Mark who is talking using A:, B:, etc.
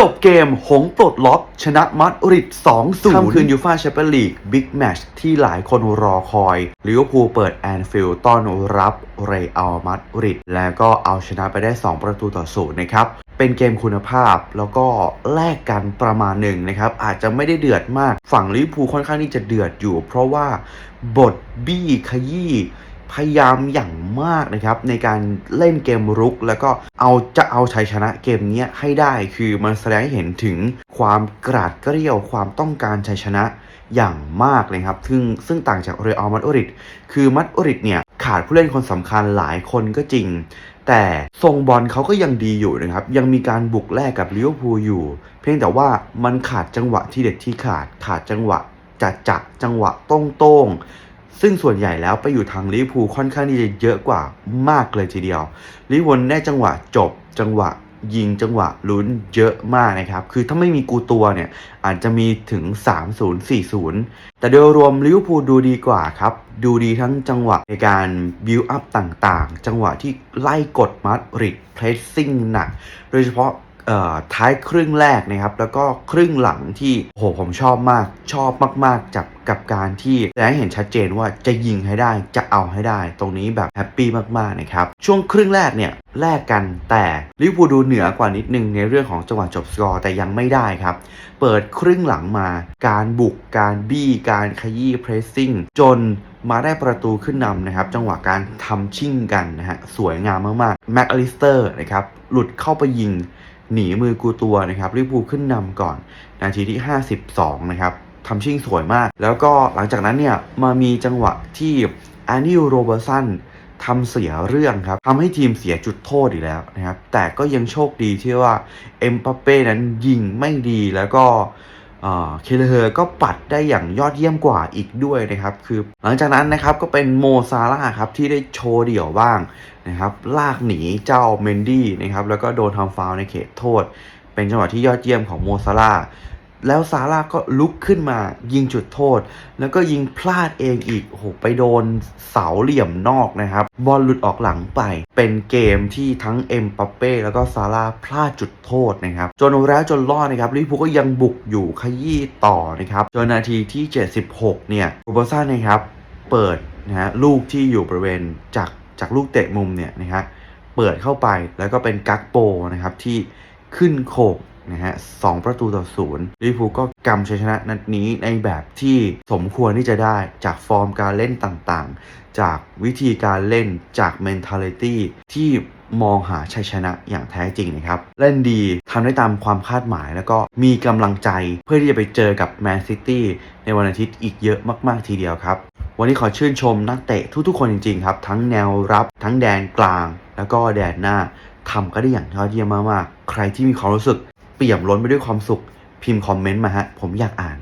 A: จบเกมหงปลดล็อกชนะมัดริด2-0ค่ำคืนยูฟ่าแชมเปี้ยนลีกบิ๊กแมชที่หลายคนรอคอยลิเวอร์พูลเปิดแอนฟิลด์ต้อนรับเรอัลมัดริดแล้วก็เอาชนะไปได้ 2 ประตูต่อศูนย์นะครับ เป็นเกมคุณภาพแล้วก็แลกกันประมาณหนึ่งนะครับ อาจจะไม่ได้เดือดมาก ฝั่งลิเวอร์พูลค่อนข้างที่จะเดือดอยู่ เพราะว่าบทบี้ขยี้ พยายามอย่างมากนะครับในการเล่นเกมรุก แล้วก็เอาจะเอาชัยชนะเกมนี้ให้ได้คือมันแสดงให้เห็นถึงความกราดเกรี้ยวความต้องการชัยชนะอย่างมากเลยครับ ซึ่งซึ่งต่างจากเรอัลมาดริดคือมัดริดเนี่ยขาดผู้เล่นคนสำคัญหลายคนก็จริง แต่ทรงบอลเขาก็ยังดีอยู่นะครับ ยังมีการบุกแลกกับลิเวอร์พูลอยู่ เพียงแต่ว่ามันขาดจังหวะที่เด็ดที่ขาดขาดจังหวะจัดจักจังหวะต้งโต้งๆ ซึ่งส่วนใหญ่แล้วไปอยู่ทางลิเวอร์พูลค่อนข้างที่จะเยอะกว่ามากเลยทีเดียวลิเวอร์พูลได้จังหวะจบจังหวะยิงจังหวะลุ้นเยอะมากนะครับ คือถ้าไม่มีกูตัวเนี่ย อาจจะมีถึง 3-0 4-0 แต่โดยรวมลิเวอร์พูลดูดีกว่าครับ ดูดีทั้งจังหวะในการบิวอัพต่างๆ จังหวะที่ไล่กดมัดริดเพรสซิ่งหนัก โดยเฉพาะ ท้ายครึ่งแรกนะครับ แล้วก็ครึ่งหลังที่โอ้โหผมชอบมากชอบมาก ๆ จับกับการที่แสดงให้เห็นชัดเจนว่าจะยิงให้ได้จะเอาให้ได้ ตรงนี้แบบแฮปปี้มากๆนะครับ ช่วงครึ่งแรกเนี่ยแลกกันแต่ลิเวอร์พูลดูเหนือกว่านิดนึงในเรื่องของจังหวะจบสกอร์แต่ยังไม่ได้ครับ เปิดครึ่งหลังมา การบุกการบี้การขยี้เพรสซิ่งจนมาได้ประตูขึ้นนำนะครับ จังหวะการทำชิ่งกันนะฮะสวยงามมากๆแม็กอลิสเตอร์นะครับหลุดเข้าไปยิง หนีมือกูตัวนะครับลิเวอร์พูลขึ้นนำก่อน นาทีที่ 52 นะครับทำชิ่งสวยมาก แล้วก็หลังจากนั้นเนี่ยมามีจังหวะที่อานิวโรเบอร์สันทำเสียเรื่องครับทำให้ทีมเสียจุดโทษอีกแล้วนะครับ แต่ก็ยังโชคดีที่ว่าเอ็มปัปเป้นั้นยิงไม่ดีแล้วก็ เคเลเฮอร์ก็ปัดได้อย่างยอดเยี่ยมกว่าอีกด้วยนะครับ คือหลังจากนั้นนะครับก็เป็นโมซาร่าครับที่ได้โชว์เดี่ยวบ้างนะครับลากหนีเจ้าเมนดี้นะครับแล้วก็โดนทำฟาวในเขตโทษ เป็นจังหวะที่ยอดเยี่ยมของโมซาร่า แล้วซาร่าก็ลุกขึ้นมายิงจุดโทษ แล้วก็ยิงพลาดเองอีกโอ้โหไปโดนเสาเหลี่ยมนอกนะครับ บอลหลุดออกหลังไป เป็นเกมที่ทั้งเอ็มปัปเป้แล้วก็ซาร่าพลาดจุดโทษนะครับ จนแล้วจนรอดนะครับลิเวอร์พูลก็ยังบุกอยู่ขยี้ต่อนะครับ จนนาทีที่ 76 เนี่ยโรเบอร์สันนะครับเปิดนะฮะลูกที่อยู่บริเวณจากจากลูกเตะมุมเนี่ยนะฮะเปิดเข้าไปแล้วก็เป็นกักโปนะครับที่ ขึ้นโขกนะฮะสองประตูต่อศูนย์ลิเวอร์พูลก็กำชัยชนะนัดนี้ในแบบที่สมควรที่จะได้จากฟอร์มการเล่นต่างๆ จากวิธีการเล่นจาก mentality ที่มองหาชัยชนะอย่างแท้จริงนะครับ เล่นดีทำได้ตามความคาดหมาย แล้วก็มีกำลังใจเพื่อที่จะไปเจอกับแมนซิตี้ในวันอาทิตย์อีกเยอะมากๆทีเดียวครับ วันนี้ขอชื่นชมนักเตะทุกๆคนจริงๆครับ ทั้งแนวรับทั้งแดนกลาง แล้วก็แดนหน้า ทำก็ได้อย่างยอดเยี่ยมมากๆ ใครที่มีความรู้สึกเปี่ยมล้นไปด้วยความสุข พิมพ์คอมเมนต์มาฮะ ผมอยากอ่าน